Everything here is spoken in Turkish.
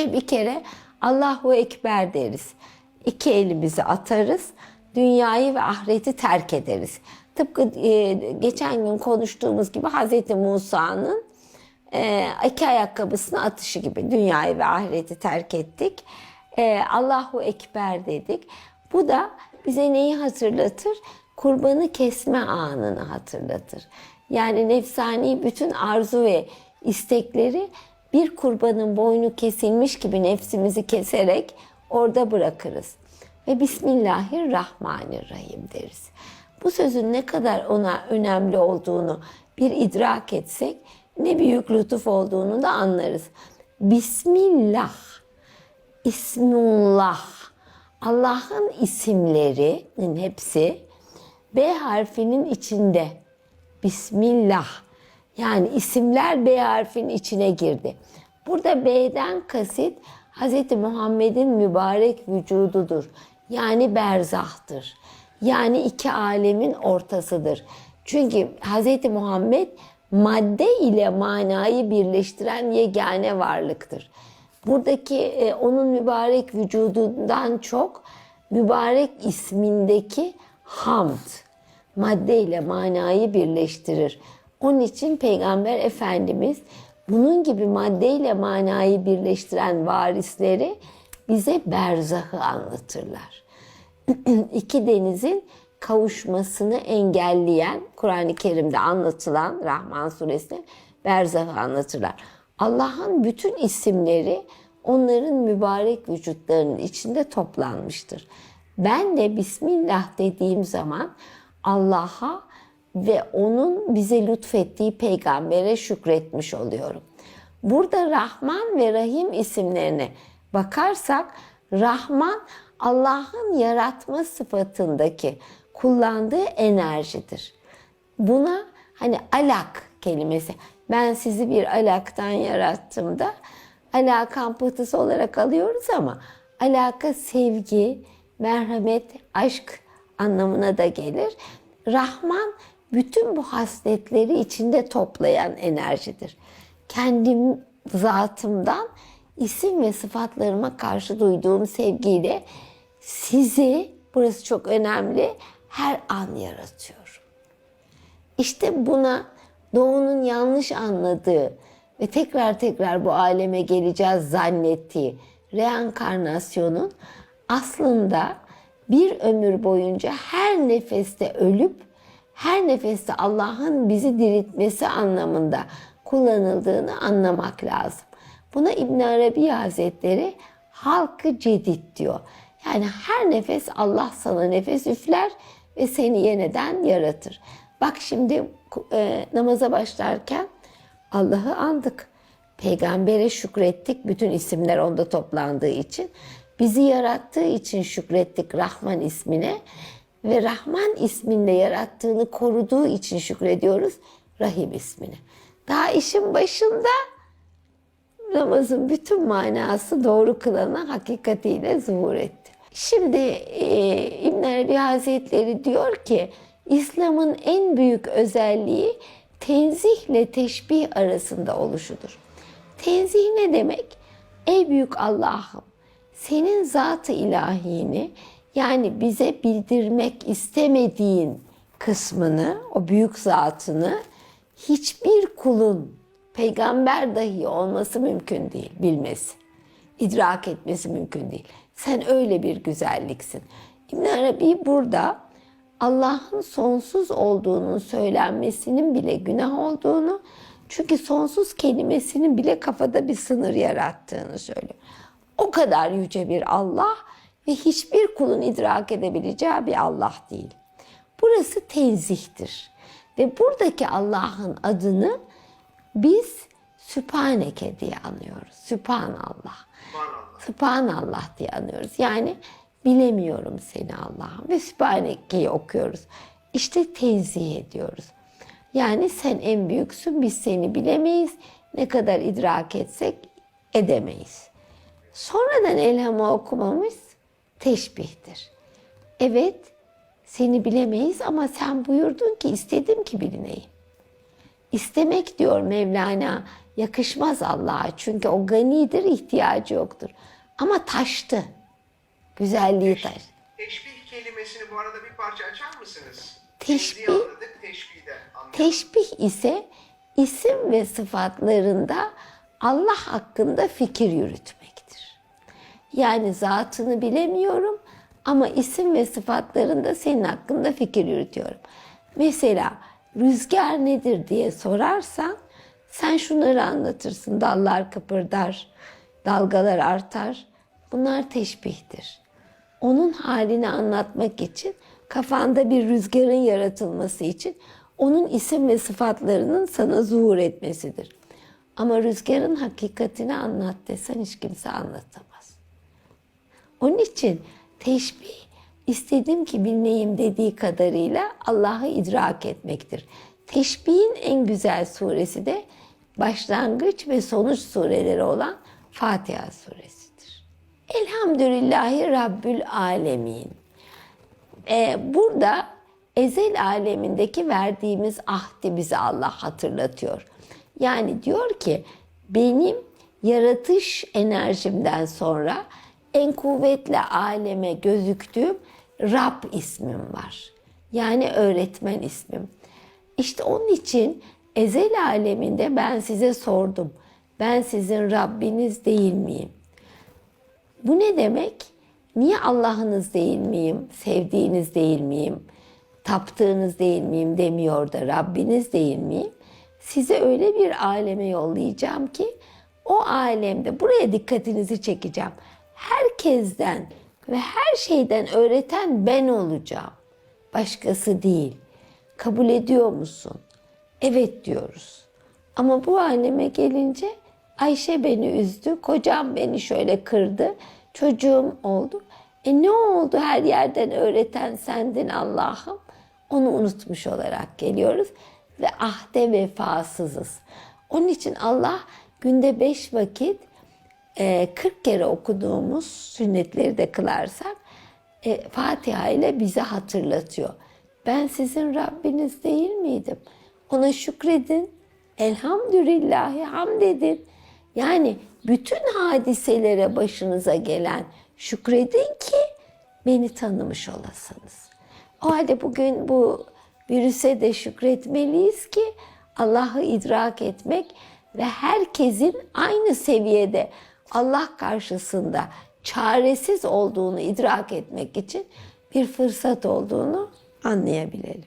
Önce bir kere Allahu Ekber deriz. İki elimizi atarız. Dünyayı ve ahireti terk ederiz. Tıpkı e, geçen gün konuştuğumuz gibi Hz. Musa'nın e, iki ayakkabısını atışı gibi dünyayı ve ahireti terk ettik. E, Allahu Ekber dedik. Bu da bize neyi hatırlatır? Kurbanı kesme anını hatırlatır. Yani nefsani bütün arzu ve istekleri bir kurbanın boynu kesilmiş gibi nefsimizi keserek orada bırakırız. Ve Bismillahirrahmanirrahim deriz. Bu sözün ne kadar ona önemli olduğunu bir idrak etsek ne büyük lütuf olduğunu da anlarız. Bismillah, İsmullah, Allah'ın isimlerinin hepsi B harfinin içinde. Bismillah. Yani isimler B harfinin içine girdi. Burada B'den kasit Hz. Muhammed'in mübarek vücududur. Yani berzahtır. Yani iki alemin ortasıdır. Çünkü Hz. Muhammed madde ile manayı birleştiren yegane varlıktır. Buradaki e, onun mübarek vücudundan çok mübarek ismindeki hamd madde ile manayı birleştirir. Onun için Peygamber Efendimiz bunun gibi madde ile manayı birleştiren varisleri bize berzahı anlatırlar. İki denizin kavuşmasını engelleyen Kur'an-ı Kerim'de anlatılan Rahman suresinde berzahı anlatırlar. Allah'ın bütün isimleri onların mübarek vücutlarının içinde toplanmıştır. Ben de Bismillah dediğim zaman Allah'a ve onun bize lütfettiği peygambere şükretmiş oluyorum. Burada Rahman ve Rahim isimlerine bakarsak Rahman Allah'ın yaratma sıfatındaki kullandığı enerjidir. Buna hani alak kelimesi ben sizi bir alaktan yarattım da alakan pıhtısı olarak alıyoruz ama alaka sevgi, merhamet, aşk anlamına da gelir. Rahman bütün bu hasletleri içinde toplayan enerjidir. Kendim zatımdan isim ve sıfatlarıma karşı duyduğum sevgiyle sizi, burası çok önemli, her an yaratıyorum. İşte buna doğunun yanlış anladığı ve tekrar tekrar bu aleme geleceğiz zannettiği reenkarnasyonun aslında bir ömür boyunca her nefeste ölüp her nefeste Allah'ın bizi diriltmesi anlamında kullanıldığını anlamak lazım. Buna İbn Arabi Hazretleri halkı cedid diyor. Yani her nefes Allah sana nefes üfler ve seni yeniden yaratır. Bak şimdi e, namaza başlarken Allah'ı andık. Peygambere şükrettik bütün isimler onda toplandığı için. Bizi yarattığı için şükrettik Rahman ismine ve Rahman isminde yarattığını koruduğu için şükrediyoruz Rahim ismine. Daha işin başında namazın bütün manası doğru kılana hakikatiyle zuhur etti. Şimdi e, İbn Arabi Hazretleri diyor ki İslam'ın en büyük özelliği tenzihle teşbih arasında oluşudur. Tenzih ne demek? Ey büyük Allah'ım senin zatı ilahini yani bize bildirmek istemediğin kısmını, o büyük zatını hiçbir kulun peygamber dahi olması mümkün değil bilmesi. idrak etmesi mümkün değil. Sen öyle bir güzelliksin. İbn Arabi burada Allah'ın sonsuz olduğunun söylenmesinin bile günah olduğunu, çünkü sonsuz kelimesinin bile kafada bir sınır yarattığını söylüyor. O kadar yüce bir Allah ve hiçbir kulun idrak edebileceği bir Allah değil. Burası tenzihtir. Ve buradaki Allah'ın adını biz Sübhaneke diye anıyoruz. Sübhanallah. Sübhanallah diye anıyoruz. Yani bilemiyorum seni Allah'ım ve Sübhaneke'yi okuyoruz. İşte tenzih ediyoruz. Yani sen en büyüksün, biz seni bilemeyiz. Ne kadar idrak etsek edemeyiz. Sonradan elhamı okumamız teşbihtir. Evet, seni bilemeyiz ama sen buyurdun ki istedim ki bilineyim. İstemek diyor Mevlana yakışmaz Allah'a. Çünkü o ganidir, ihtiyacı yoktur. Ama taştı. Güzelliği taş. Teşbih kelimesini bu arada bir parça açar mısınız? Teşbih- anladık. Teşbih ise isim ve sıfatlarında Allah hakkında fikir yürütmektir. Yani zatını bilemiyorum ama isim ve sıfatlarında senin hakkında fikir yürütüyorum. Mesela rüzgar nedir diye sorarsan sen şunları anlatırsın. Dallar kıpırdar, dalgalar artar. Bunlar teşbihtir. Onun halini anlatmak için kafanda bir rüzgarın yaratılması için onun isim ve sıfatlarının sana zuhur etmesidir. Ama rüzgarın hakikatini anlat desen hiç kimse anlatamaz. Onun için teşbih istedim ki bilmeyim dediği kadarıyla Allah'ı idrak etmektir. Teşbihin en güzel suresi de başlangıç ve sonuç sureleri olan Fatiha suresidir. Elhamdülillahi Rabbül Alemin. Ee, burada ezel alemindeki verdiğimiz ahdi bize Allah hatırlatıyor. Yani diyor ki benim yaratış enerjimden sonra en kuvvetli aleme gözüktüğüm Rab ismim var. Yani öğretmen ismim. İşte onun için ezel aleminde ben size sordum. Ben sizin Rabbiniz değil miyim? Bu ne demek? Niye Allah'ınız değil miyim? Sevdiğiniz değil miyim? Taptığınız değil miyim demiyor da Rabbiniz değil miyim? Size öyle bir aleme yollayacağım ki o alemde buraya dikkatinizi çekeceğim. Herkesten ve her şeyden öğreten ben olacağım. Başkası değil. Kabul ediyor musun? Evet diyoruz. Ama bu aleme gelince Ayşe beni üzdü, kocam beni şöyle kırdı, çocuğum oldu. E ne oldu her yerden öğreten sendin Allah'ım? Onu unutmuş olarak geliyoruz ve ahde vefasızız. Onun için Allah günde beş vakit 40 kere okuduğumuz sünnetleri de kılarsak e, Fatiha ile bize hatırlatıyor. Ben sizin Rabbiniz değil miydim? Ona şükredin. Elhamdülillahi hamd edin. Yani bütün hadiselere başınıza gelen şükredin ki beni tanımış olasınız. O halde bugün bu virüse de şükretmeliyiz ki Allah'ı idrak etmek ve herkesin aynı seviyede Allah karşısında çaresiz olduğunu idrak etmek için bir fırsat olduğunu anlayabilelim.